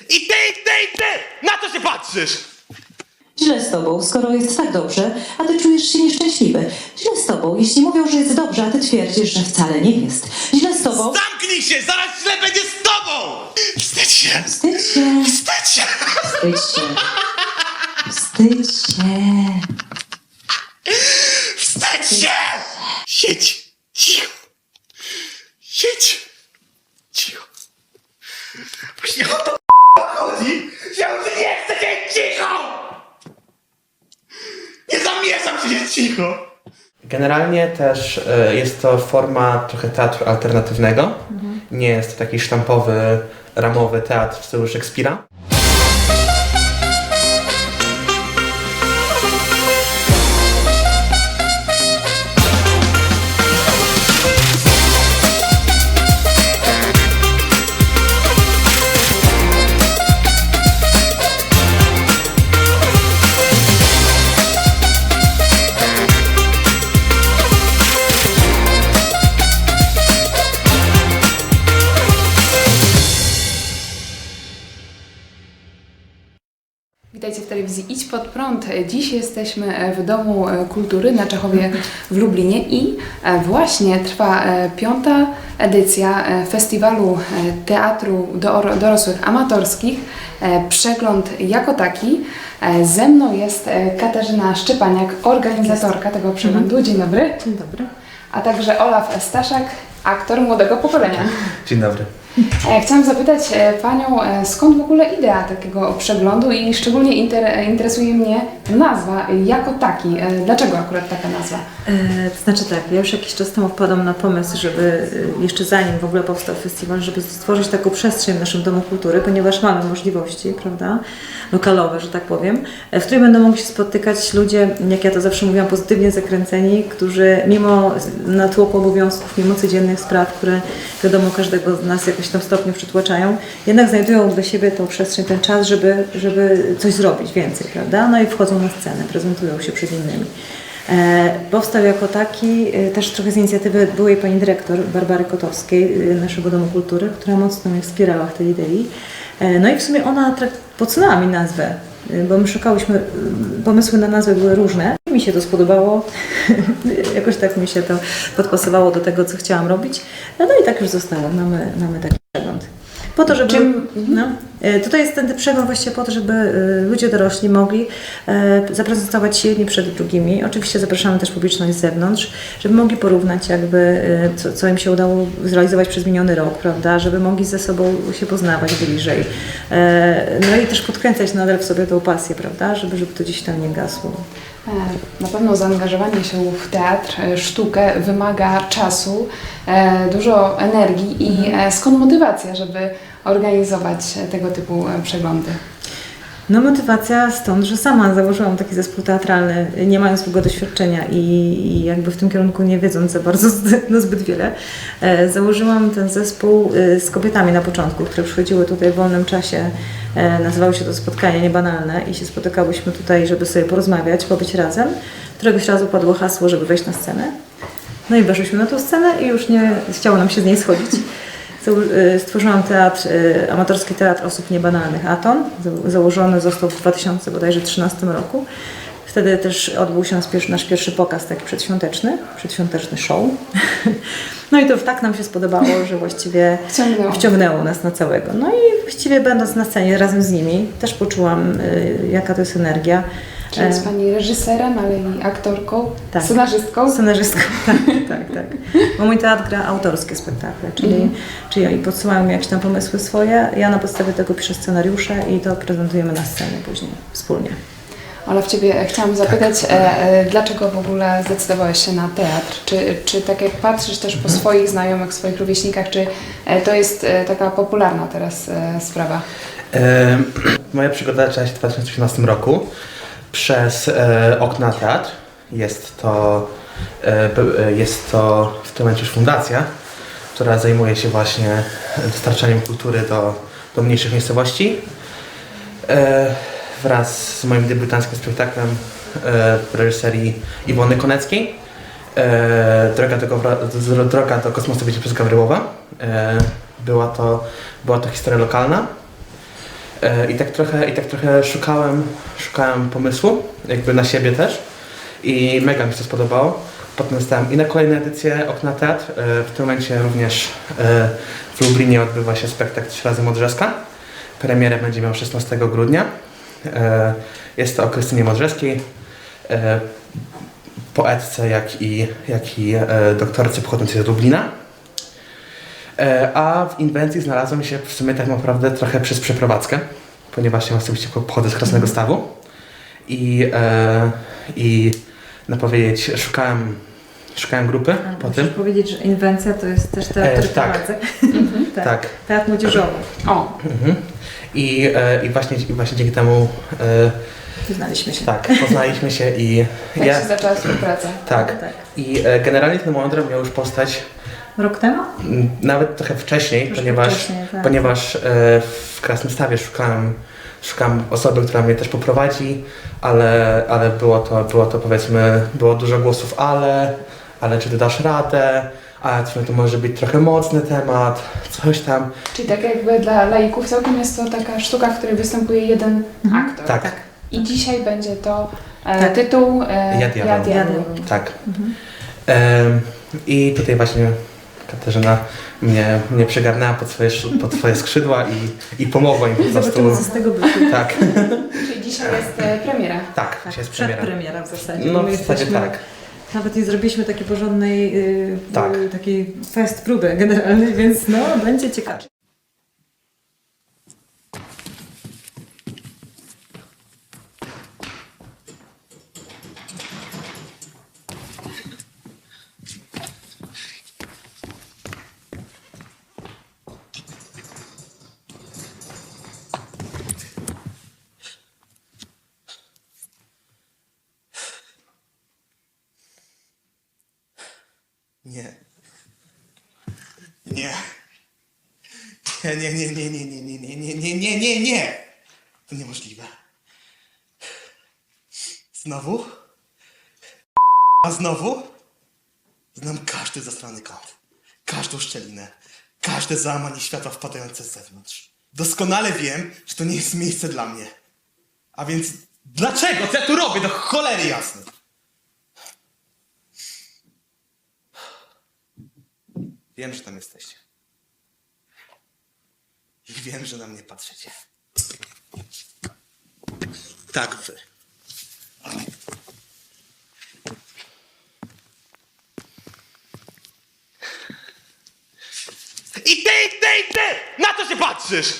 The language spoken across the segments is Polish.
I ty, i ty, i ty! Na co się patrzysz? Źle z tobą, skoro jest tak dobrze, a ty czujesz się nieszczęśliwy. Źle z tobą, jeśli mówią, że jest dobrze, a ty twierdzisz, że wcale nie jest. Źle z tobą. Zamknij się, zaraz źle będzie z tobą! Wstydź się! Wstydź się, Wstydź się! wstydź się. Wstydź się. Wstydź się! Siedź! Cicho! Siedź! Cicho! Właśnie o to chodzi, że on nie chce siedzieć cicho! Nie zamierzam siedzieć cicho! Generalnie też e, jest to forma trochę teatru alternatywnego. Nie jest to taki sztampowy, ramowy teatr w stylu Szekspira. Telewizji Idź Pod Prąd. Dziś jesteśmy w Domu Kultury na Czechowie w Lublinie i właśnie trwa piąta edycja festiwalu teatru do- dorosłych amatorskich. Przegląd jako taki. Ze mną jest Katarzyna Szczepaniak, organizatorka tego przeglądu. Dzień dobry. Dzień dobry. A także Olaf Staszak, aktor młodego pokolenia. Dzień dobry. E, Chciałam zapytać e, Panią, e, skąd w ogóle idea takiego przeglądu i szczególnie inter, interesuje mnie nazwa jako taki. Dlaczego akurat taka nazwa? Znaczy tak, ja już jakiś czas temu wpadłam na pomysł, żeby jeszcze zanim w ogóle powstał festiwal, żeby stworzyć taką przestrzeń w naszym Domu Kultury, ponieważ mamy możliwości, prawda, lokalowe, że tak powiem, w której będą mogli się spotykać ludzie, jak ja to zawsze mówiłam, pozytywnie zakręceni, którzy mimo natłoku obowiązków, mimo codziennych spraw, które wiadomo każdego z nas w jakimś tam stopniu przytłaczają, jednak znajdują dla siebie tą przestrzeń, ten czas, żeby, żeby coś zrobić więcej, prawda, no i wchodzą na scenę, prezentują się przed innymi. E, Powstał jako taki e, też trochę z inicjatywy byłej pani dyrektor Barbary Kotowskiej, e, naszego Domu Kultury, która mocno mnie wspierała w tej idei. E, No i w sumie ona podsunęła mi nazwę, bo my szukałyśmy, e, pomysły na nazwę były różne. Mi się to spodobało, jakoś tak mi się to podpasowało do tego, co chciałam robić. No i tak już zostało, mamy, mamy taki przegląd. Po to, żeby... Czym- No, tutaj jest ten przegląd właściwie po to, żeby e, ludzie dorośli mogli e, zaprezentować się jedni przed drugimi. Oczywiście zapraszamy też publiczność z zewnątrz, żeby mogli porównać jakby e, co, co im się udało zrealizować przez miniony rok, prawda, żeby mogli ze sobą się poznawać bliżej. E, No i też podkręcać nadal w sobie tą pasję, prawda, żeby, żeby to gdzieś tam nie gasło. E, Na pewno zaangażowanie się w teatr, e, sztukę wymaga czasu, e, dużo energii i e, skąd motywacja, żeby organizować e, tego typu e, przeglądy? No motywacja stąd, że sama założyłam taki zespół teatralny, nie mając długo doświadczenia i, i jakby w tym kierunku nie wiedząc za bardzo no zbyt wiele. E, założyłam ten zespół e, z kobietami na początku, które przychodziły tutaj w wolnym czasie. E, nazywało się to spotkanie niebanalne i się spotykałyśmy tutaj, żeby sobie porozmawiać, pobyć razem. Któregoś razu padło hasło, żeby wejść na scenę. No i weszliśmy na tą scenę i już nie chciało nam się z niej schodzić. Y, Stworzyłam teatr, y, amatorski teatr osób niebanalnych Aton. Za- Założony został w 2013 roku. Wtedy też odbył się nasz pierwszy, pokaz taki przedświąteczny, przedświąteczny show. No i to tak nam się spodobało, że właściwie Wciągnęło. wciągnęło nas na całego. No i właściwie będąc na scenie razem z nimi też poczułam, y, jaka to jest energia. Czy jest E, Pani reżyserem, ale i aktorką, Tak. scenarzystką? Scenarzystką, tak, tak, tak. Bo mój teatr gra autorskie spektakle, czyli, czyli oni podsyłają mi jakieś tam pomysły swoje, ja na podstawie tego piszę scenariusze i to prezentujemy na scenie później wspólnie. Ola, w Ciebie chciałam zapytać, e, e, dlaczego w ogóle zdecydowałeś się na teatr? Czy, czy tak jak patrzysz też po swoich znajomych, swoich rówieśnikach, czy e, to jest e, taka popularna teraz e, sprawa? E, moja przygoda zaczęła się w 2018 roku przez e, Okna Teatr. Jest to, e, e, jest to w tym momencie już fundacja, która zajmuje się właśnie dostarczaniem kultury do, do mniejszych miejscowości. E, wraz z moim debiutanckim spektaklem e, w reżyserii Iwony Koneckiej. E, droga, do, droga do kosmosu wiedzie przez Gawryłowa. E, była, to, była to historia lokalna. E, I tak trochę, i tak trochę szukałem, szukałem pomysłu, jakby na siebie też. I mega mi się to spodobało. Potem stałem i na kolejne edycje Okna Teatr. E, W tym momencie również e, w Lublinie odbywa się spektakl Trzy razy Modrzeska. Premierę będzie miał 16 grudnia. Jest to o Krystynie Modrzeskiej, poetce, jak i, jak i doktorce pochodzącej z Lublina. E, A w inwencji znalazłem się w sumie tak naprawdę trochę przez przeprowadzkę, ponieważ ja osobiście pochodzę z Krasnego Stawu i, e, i no powiedzieć, szukałem, szukałem grupy po Muszę tym. powiedzieć, że inwencja to jest też teatr E, tak. prowadzek. tak. Tak. Teatr młodzieżowy. O, Mhm. I, e, i, właśnie, I właśnie dzięki temu e, Poznaliśmy się. tak, poznaliśmy się i tak ja, się zaczęła współpraca. tak. tak. I e, generalnie ten mądry miał już postać Rok temu? nawet trochę wcześniej, ponieważ wcześniej, tak. ponieważ e, w Krasnym Stawie szukałem, szukałem osoby, która mnie też poprowadzi, ale, ale było, to, było to powiedzmy, było dużo głosów ale, ale czy ty dasz radę, a to może być trochę mocny temat, coś tam. Czyli tak jakby dla laików całkiem jest to taka sztuka, w której występuje jeden Mhm. aktor. Tak, Tak. I dzisiaj będzie to e, Tak. tytuł e, Ja diabeł. tak. Mhm. Em, I tutaj właśnie Katarzyna mnie, mnie przygarnęła pod swoje, sz- pod swoje skrzydła i, i pomogła mi po prostu. Zobaczymy, co z tego będzie. Tak, Czyli dzisiaj jest e, premiera. tak, Tak, dzisiaj jest premiera. przedpremiera w zasadzie. No bo my w zasadzie jesteśmy- tak. Nawet nie zrobiliśmy takiej porządnej yy, Tak. yy, takiej fest próby generalnej, więc no, będzie ciekawe. Nie. Nie. Nie, nie, nie, nie, nie, nie, nie, nie, nie, nie, nie, nie, nie. To niemożliwe. Znowu? A znowu? Znam każdy zastrany kąt. Każdą szczelinę. Każde załamanie światła wpadające z zewnątrz. Doskonale wiem, że to nie jest miejsce dla mnie. A więc dlaczego? Co ja tu robię? Do cholery jasnej. Wiem, że tam jesteście. I wiem, że na mnie patrzycie. Tak, wy. I ty, i ty, i ty! Na co się patrzysz?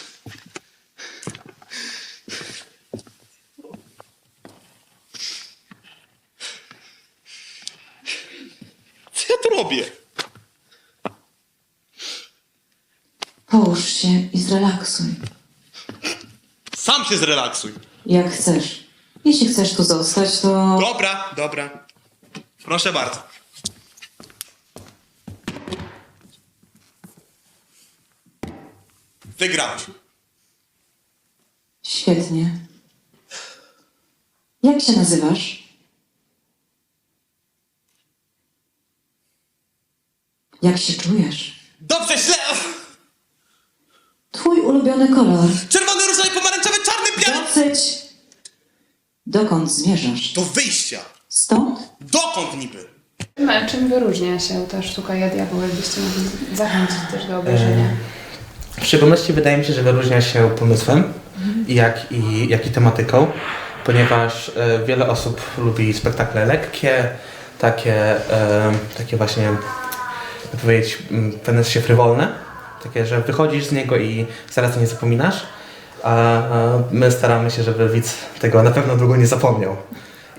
Co ja tu robię? Połóż się i zrelaksuj. Sam się zrelaksuj. Jak chcesz. Jeśli chcesz tu zostać, to... Dobra, dobra. Proszę bardzo. Wygrałeś. Świetnie. Jak się nazywasz? Jak się czujesz? Dobrze, źle. Twój ulubiony kolor. Czerwony, różowy, pomarańczowy, czarny, biały. Dosyć. Dokąd zmierzasz? Do wyjścia. Stąd? Dokąd niby? Czym, czym wyróżnia się ta sztuka Ja diabeł, jakbyście mogli zachęcić też do obejrzenia? W szczególności wydaje mi się, że wyróżnia się pomysłem, jak i, jak i tematyką, ponieważ e, wiele osób lubi spektakle lekkie, takie, e, takie właśnie, jak powiedzieć, m, w pewien się frywolne, takie, że wychodzisz z niego i zaraz nie zapominasz, a, my staramy się, żeby widz tego na pewno długo nie zapomniał.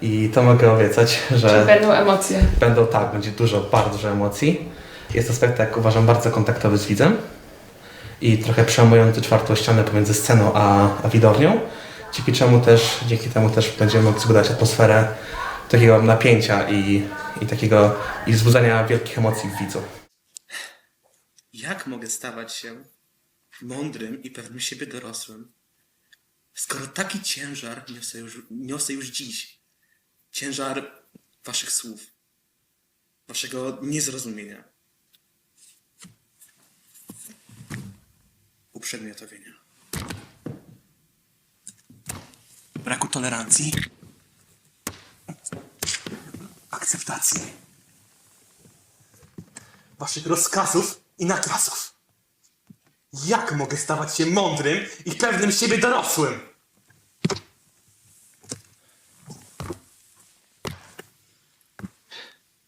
I to mogę obiecać, że... Czy będą emocje? Będą tak, będzie dużo, bardzo dużo emocji. Jest to spektakl, uważam, bardzo kontaktowy z widzem i trochę przełamujący czwartą ścianę pomiędzy sceną a, a widownią, dzięki czemu też, dzięki temu też będziemy mogli zbudować atmosferę takiego napięcia i, i takiego i wzbudzania wielkich emocji w widzu. Jak mogę stawać się mądrym i pewnym siebie dorosłym, skoro taki ciężar niosę już, niosę już dziś? Ciężar waszych słów, waszego niezrozumienia, uprzedmiotowienia. braku tolerancji, akceptacji, waszych rozkazów i nakazów. Jak mogę stawać się mądrym i pewnym siebie dorosłym?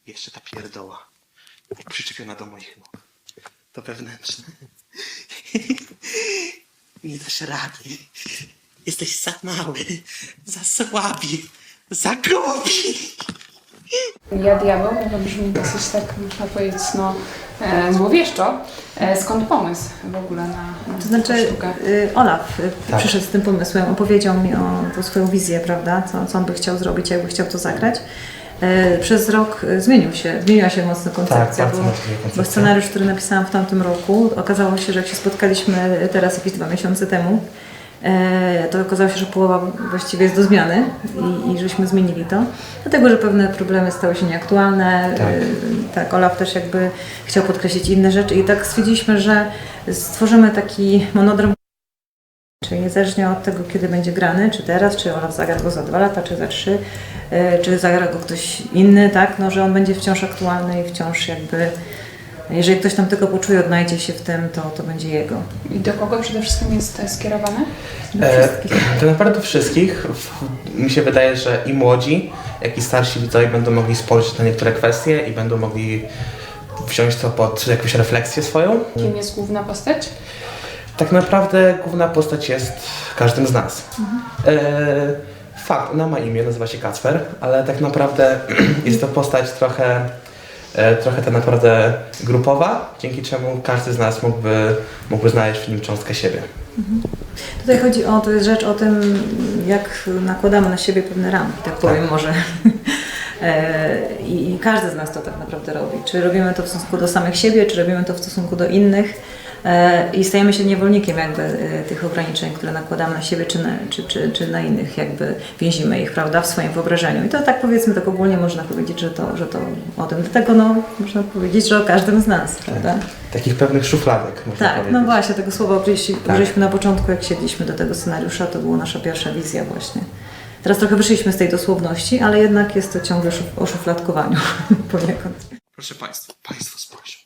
Jeszcze ta pierdoła przyczepiona do moich nóg. To wewnętrzne. Nie dasz rady. Jesteś za mały, za słabi, za głupi. Ja diabeł, to brzmi dosyć tak, można powiedzieć, no, e, złowieszczo. E, skąd pomysł w ogóle na, na To znaczy, taką sztukę? y, Olaf y, Tak. przyszedł z tym pomysłem, opowiedział mi o tą swoją wizję, prawda, co, co on by chciał zrobić, jakby chciał to zagrać. Y, Przez rok y, zmienił się, zmieniła się mocno koncepcja, bardzo bo, mocno koncepcja. bo scenariusz, który napisałam w tamtym roku, okazało się, że jak się spotkaliśmy teraz jakieś dwa miesiące temu, e, to okazało się, że połowa właściwie jest do zmiany i, i żeśmy zmienili to, dlatego, że pewne problemy stały się nieaktualne. Tak. E, tak, Olaf też jakby chciał podkreślić inne rzeczy i tak stwierdziliśmy, że stworzymy taki monodram Czyli niezależnie od tego, kiedy będzie grany, czy teraz, czy Olaf zagra go za dwa lata, czy za trzy, y, czy zagra go ktoś inny, tak, no, że on będzie wciąż aktualny i wciąż jakby, jeżeli ktoś tam tylko poczuje, odnajdzie się w tym, to, to będzie jego. I do kogo przede wszystkim jest e, skierowane? E, to naprawdę wszystkich. Mi się wydaje, że i młodzi, jak i starsi widzowie będą mogli spojrzeć na niektóre kwestie i będą mogli wziąć to pod jakąś refleksję swoją. Kim jest główna postać? Tak naprawdę główna postać jest każdym z nas. E, fakt, ona ma imię, nazywa się Kacper, ale tak naprawdę jest to postać trochę, e, trochę tak naprawdę grupowa, dzięki czemu każdy z nas mógłby, mógłby znaleźć w nim cząstkę siebie. Tutaj chodzi o, to jest rzecz o tym, jak nakładamy na siebie pewne ramy, tak powiem może. E, i każdy z nas to tak naprawdę robi. Czy robimy to w stosunku do samych siebie, czy robimy to w stosunku do innych. E, I stajemy się niewolnikiem jakby e, tych ograniczeń, które nakładamy na siebie, czy na, czy, czy, czy na innych, jakby więzimy ich, prawda, w swoim wyobrażeniu. I to tak powiedzmy, tak ogólnie można powiedzieć, że to, że to o tym. Dlatego no, można powiedzieć, że o każdym z nas, prawda? Takich pewnych szufladek, można Tak, powiedzieć. no właśnie, tego słowa użyliśmy, Tak. na początku, jak siedliśmy do tego scenariusza, to była nasza pierwsza wizja właśnie. Teraz trochę wyszliśmy z tej dosłowności, ale jednak jest to ciągle szuf- o szufladkowaniu poniekąd. Proszę Państwa, Państwo spojrzą.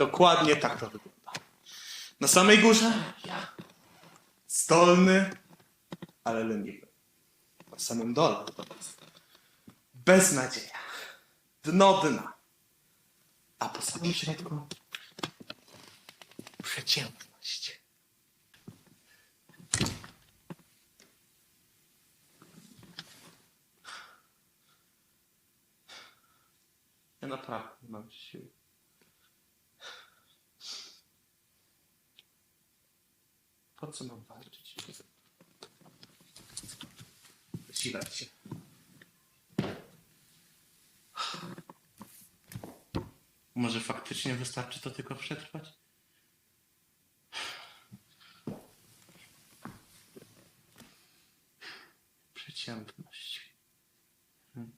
Dokładnie tak to wygląda. Na samej górze ja. Zdolny, ale leniwy. Na samym dole beznadzieja. Dno dna. A po samym środku przeciętność. Ja naprawdę nie mam siły. Po co mam walczyć? Siła się. Może faktycznie wystarczy to tylko przetrwać? Przeciętność. Hmm.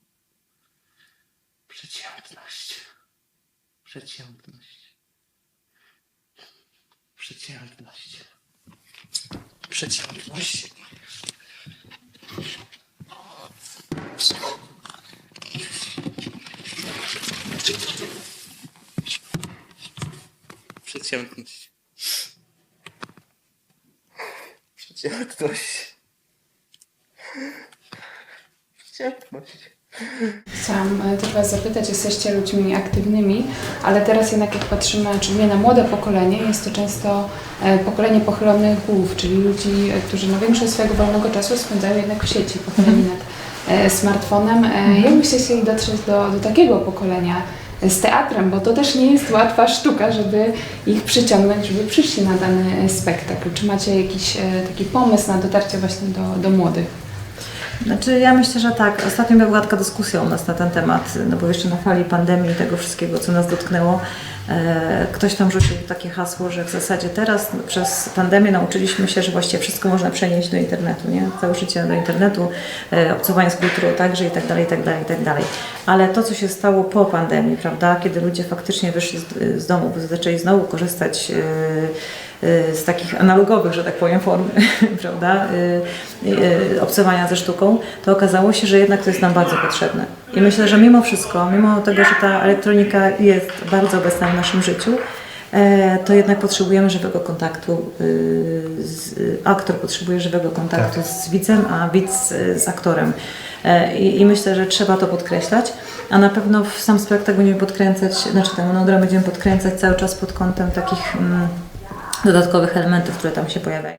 Przeciętność. Przeciętność. Przeciętność. Przeciętność. Przeciętność. Przeciętność. Przeciętność. Chciałam e, też Was zapytać, jesteście ludźmi aktywnymi, ale teraz jednak jak patrzymy, czyli na młode pokolenie, jest to często e, pokolenie pochylonych głów, czyli ludzi, e, którzy na większość swojego wolnego czasu spędzają jednak w sieci, pochyleni nad e, smartfonem. E, Jak byście chcieli dotrzeć do, do takiego pokolenia e, z teatrem, bo to też nie jest łatwa sztuka, żeby ich przyciągnąć, żeby przyszli na dany e, spektakl. Czy macie jakiś e, taki pomysł na dotarcie właśnie do, do młodych? Znaczy ja myślę, że tak. Ostatnio była taka dyskusja u nas na ten temat, no bo jeszcze na fali pandemii i tego wszystkiego, co nas dotknęło, e, ktoś tam rzucił takie hasło, że w zasadzie teraz przez pandemię nauczyliśmy się, że właściwie wszystko można przenieść do internetu, nie? Całe życie do internetu, e, obcowanie z kulturą także i tak dalej, i tak dalej, i tak dalej. Ale to, co się stało po pandemii, prawda, kiedy ludzie faktycznie wyszli z, z domu, zaczęli znowu korzystać e, z takich analogowych, że tak powiem, form, prawda, y, y, obcowania ze sztuką, to okazało się, że jednak to jest nam bardzo potrzebne. I myślę, że mimo wszystko, mimo tego, że ta elektronika jest bardzo obecna w naszym życiu, e, to jednak potrzebujemy żywego kontaktu. y, Z, aktor potrzebuje żywego kontaktu z widzem, a widz y, z aktorem. E, I, I myślę, że trzeba to podkreślać, a na pewno w sam spektakl będziemy podkręcać, znaczy tę monodramę będziemy podkręcać cały czas pod kątem takich mm, dodatkowych elementów, które tam się pojawiają.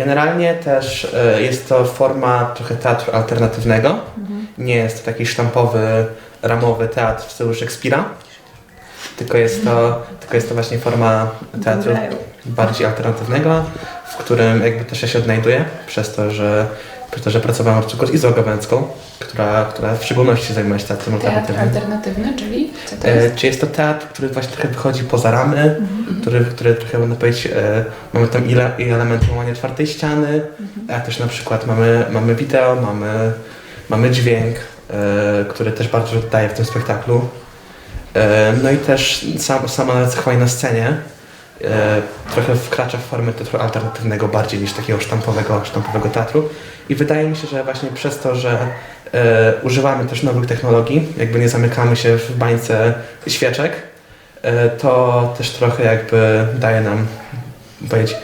Generalnie też e, jest to forma trochę teatru alternatywnego. Nie jest to taki sztampowy, ramowy teatr w stylu Szekspira, tylko jest to, tylko jest to właśnie forma teatru bardziej alternatywnego, w którym jakby też ja się odnajduję, przez to, że, to, że pracowałem na przykład z Izą Gawęcką, która, która w szczególności zajmuje się teatrem Teatr alternatywnym. alternatywny, czyli co to E, jest? czy jest to teatr, który właśnie trochę wychodzi poza ramy, który, który trochę można powiedzieć, e, mamy tam ile, i element łamania czwartej ściany, a też na przykład mamy, mamy wideo, mamy, mamy dźwięk, e, który też bardzo oddaje w tym spektaklu. E, no i też sam, sama zachowanie na scenie e, trochę wkracza w formę teatru alternatywnego bardziej niż takiego sztampowego, sztampowego teatru. I wydaje mi się, że właśnie przez to, że e, używamy też nowych technologii, jakby nie zamykamy się w bańce świeczek, e, to też trochę jakby daje nam powiedzieć,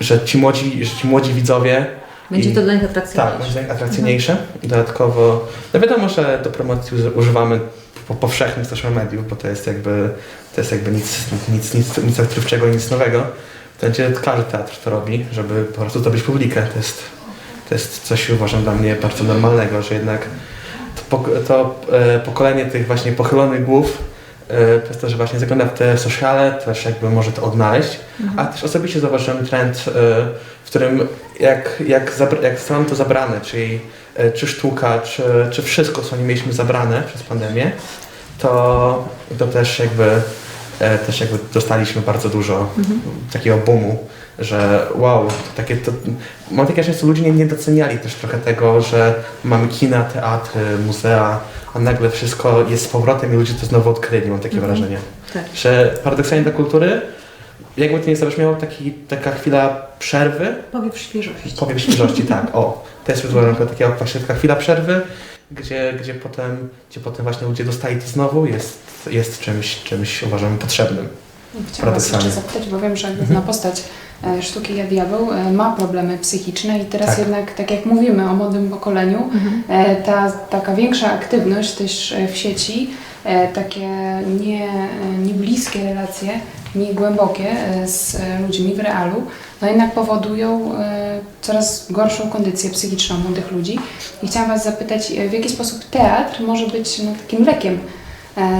że ci młodzi, że ci młodzi widzowie Będzie i- to dla nich tak, atrakcyjniejsze. moim zdaniem atrakcyjniejsze. Dodatkowo, no wiadomo, że do promocji uż- używamy po, powszechnych social mediów, bo to jest jakby, to jest jakby nic, nic, nic, nic odkrywczego, nic nowego. To będzie każdy teatr to robi, żeby po prostu zdobyć publikę. To jest, to jest coś uważam dla mnie bardzo normalnego, że jednak to, to e, pokolenie tych właśnie pochylonych głów przez to, że właśnie zagląda w te sociale, też jakby może to odnaleźć. A też osobiście zauważyłem trend, e, w którym jak, jak, zabra- jak zostało to zabrane, czyli e, czy sztuka, czy, czy wszystko, co nie mieliśmy zabrane przez pandemię, to, to też jakby e, też jakby dostaliśmy bardzo dużo takiego boomu, że wow, to takie to, mam takie wrażenie, że ludzie nie, nie doceniali też trochę tego, że mamy kina, teatry, muzea, a nagle wszystko jest z powrotem i ludzie to znowu odkryli, mam takie wrażenie. Tak. Że paradoksalnie dla kultury, jakby to nie zabrzmiało, taki, taka chwila przerwy, Powiew świeżości. powiem świeżości, tak, o, to jest jako taka właśnie taka chwila przerwy, gdzie, gdzie, potem, gdzie potem właśnie ludzie dostali to znowu, jest, jest czymś, czymś uważam potrzebnym. Chciałam jeszcze zapytać, bo wiem, że główna postać e, sztuki Ja Diabeł e, ma problemy psychiczne i teraz Tak. jednak, tak jak mówimy o młodym pokoleniu, e, ta taka większa aktywność też e, w sieci, e, takie nie, e, niebliskie relacje, niegłębokie e, z e, ludźmi w realu, no jednak powodują e, coraz gorszą kondycję psychiczną młodych ludzi. I chciałam Was zapytać, e, w jaki sposób teatr może być no, takim lekiem e,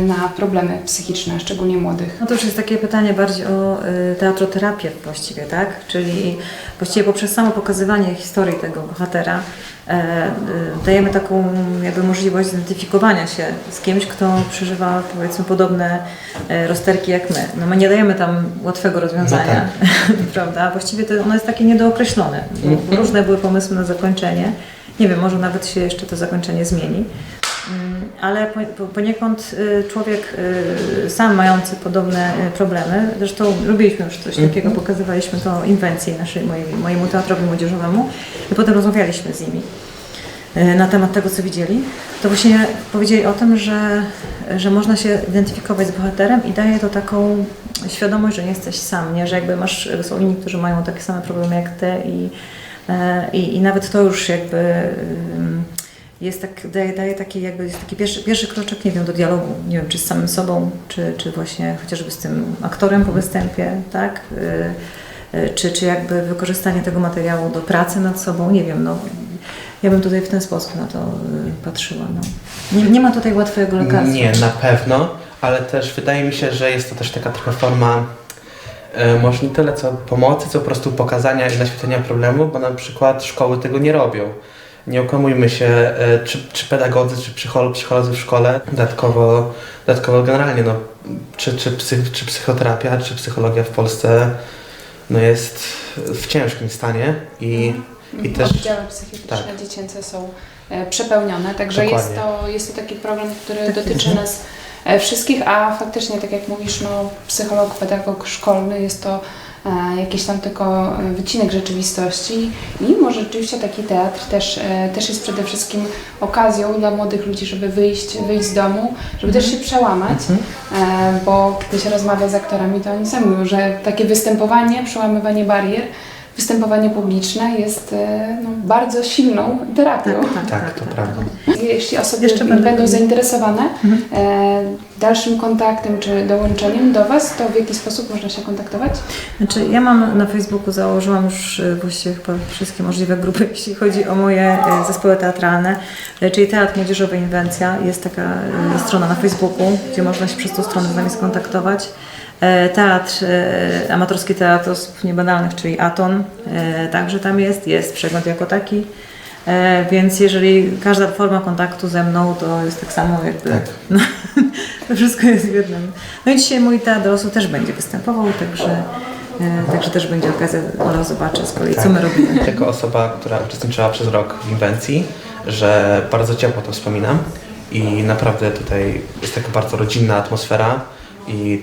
na problemy psychiczne, szczególnie młodych? No to już jest takie pytanie bardziej o y, teatroterapię właściwie, tak? Czyli właściwie poprzez samo pokazywanie historii tego bohatera e, y, dajemy taką jakby możliwość zidentyfikowania się z kimś, kto przeżywa powiedzmy podobne e, rozterki jak my. No my nie dajemy tam łatwego rozwiązania, prawda? Właściwie to ono jest takie niedookreślone. Bo Różne były pomysły na zakończenie. Nie wiem, może nawet się jeszcze to zakończenie zmieni. Mm, Ale po- po- poniekąd y, człowiek y, sam mający podobne y, problemy, zresztą robiliśmy już coś takiego, pokazywaliśmy to inwencji naszej, mojemu teatrowi młodzieżowemu i potem rozmawialiśmy z nimi na temat tego, co widzieli, to właśnie powiedzieli o tym, że, że można się identyfikować z bohaterem i daje to taką świadomość, że nie jesteś sam, nie? że jakby masz, są inni, którzy mają takie same problemy jak ty i, e, i, i nawet to już jakby jest tak, daje, daje taki jakby jest taki pierwszy, pierwszy kroczek, nie wiem, do dialogu, nie wiem, czy z samym sobą, czy, czy właśnie chociażby z tym aktorem po występie, tak? Y, y, Czy, czy jakby wykorzystanie tego materiału do pracy nad sobą, nie wiem, no. Ja bym tutaj w ten sposób na to y, patrzyła. No. Nie, nie ma tutaj łatwego lekarstwa. Nie, na pewno, ale też wydaje mi się, że jest to też taka trochę forma e, może nie tyle co pomocy, co po prostu pokazania i naświetlenia problemu, bo na przykład szkoły tego nie robią. Nie okłamujmy się, e, czy, czy pedagodzy, czy psycholo- psycholodzy w szkole, dodatkowo, dodatkowo generalnie, no, czy, czy, psych, czy psychoterapia, czy psychologia w Polsce no, jest w ciężkim stanie i, i też... Oddziały psychiatryczne dziecięce są e, przepełnione, także jest to, jest to taki problem, który dotyczy nas e, wszystkich, a faktycznie, tak jak mówisz, no, psycholog, pedagog szkolny jest to jakiś tam tylko e, wycinek rzeczywistości. I może rzeczywiście taki teatr też, e, też jest przede wszystkim okazją dla młodych ludzi, żeby wyjść, wyjść z domu, żeby też się przełamać, e, bo kiedy się rozmawia z aktorami, to oni sami mówią, że takie występowanie, przełamywanie barier, występowanie publiczne jest e, no, bardzo silną terapią. Tak, to prawda. Jeśli osoby Jeszcze będą zainteresowane e, dalszym kontaktem czy dołączeniem do Was, to w jaki sposób można się kontaktować? Znaczy, ja mam na Facebooku, założyłam już y, właściwie chyba wszystkie możliwe grupy, jeśli chodzi o moje zespoły teatralne, czyli Teatr Młodzieżowy Inwencja. Jest taka strona na Facebooku, gdzie można się przez tą stronę z nami skontaktować. E, Teatr, e, Amatorski Teatr Osób Niebanalnych, czyli ATON, e, także tam jest, jest przegląd jako taki. Więc jeżeli każda forma kontaktu ze mną, to jest tak samo jakby. Tak. No, to wszystko jest w jednym. No i dzisiaj mój teatr dorosły też będzie występował, także, także też będzie okazja, Ola zobaczy z kolei, co my robimy. Jako osoba, która uczestniczyła przez rok w inwencji, że bardzo ciepło to wspominam i naprawdę tutaj jest taka bardzo rodzinna atmosfera i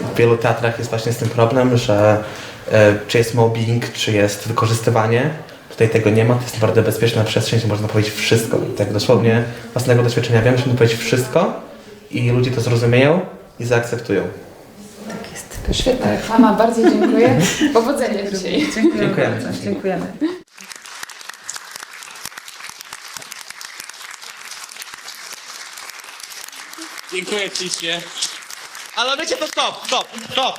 w wielu teatrach jest właśnie z tym problem, że e, czy jest mobbing, czy jest wykorzystywanie. Tutaj tego nie ma, to jest naprawdę bezpieczna przestrzeń, gdzie można powiedzieć wszystko. I tak dosłownie własnego doświadczenia wiem, że można powiedzieć wszystko i ludzie to zrozumieją i zaakceptują. Tak jest. Świetna reklama, bardzo dziękuję. Powodzenia dzisiaj. Dziękujemy. Dziękujemy. bardzo, Dziękujemy. Dziękuję ślicznie. Ale wiecie to stop, stop, stop.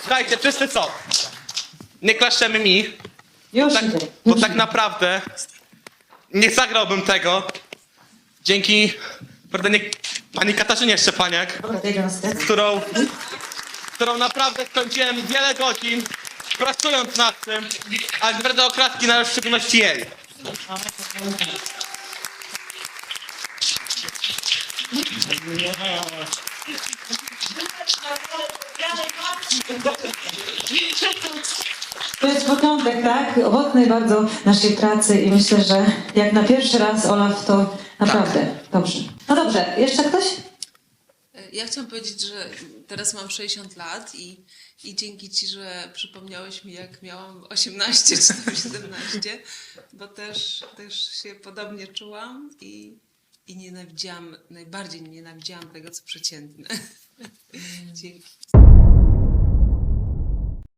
Słuchajcie, czysty stop. Nie klaszczemy mi, Już tak, idę. bo tak naprawdę nie zagrałbym tego dzięki prawda, nie, pani Katarzynie Szczepaniak, Dobra, to idę na scenę. którą, którą naprawdę spędziłem wiele godzin pracując nad tym, a naprawdę oklaski należy w szczególności jej. To jest początek, tak? Owocnej bardzo naszej pracy i myślę, że jak na pierwszy raz Olaf to naprawdę dobrze. No dobrze, jeszcze ktoś? Ja chciałam powiedzieć, że teraz mam 60 lat i, i dzięki Ci, że przypomniałeś mi, jak miałam 18 czy tam 17, bo też, też się podobnie czułam i, i nienawidziłam, najbardziej nienawidziłam tego, co przeciętne. Dzięki.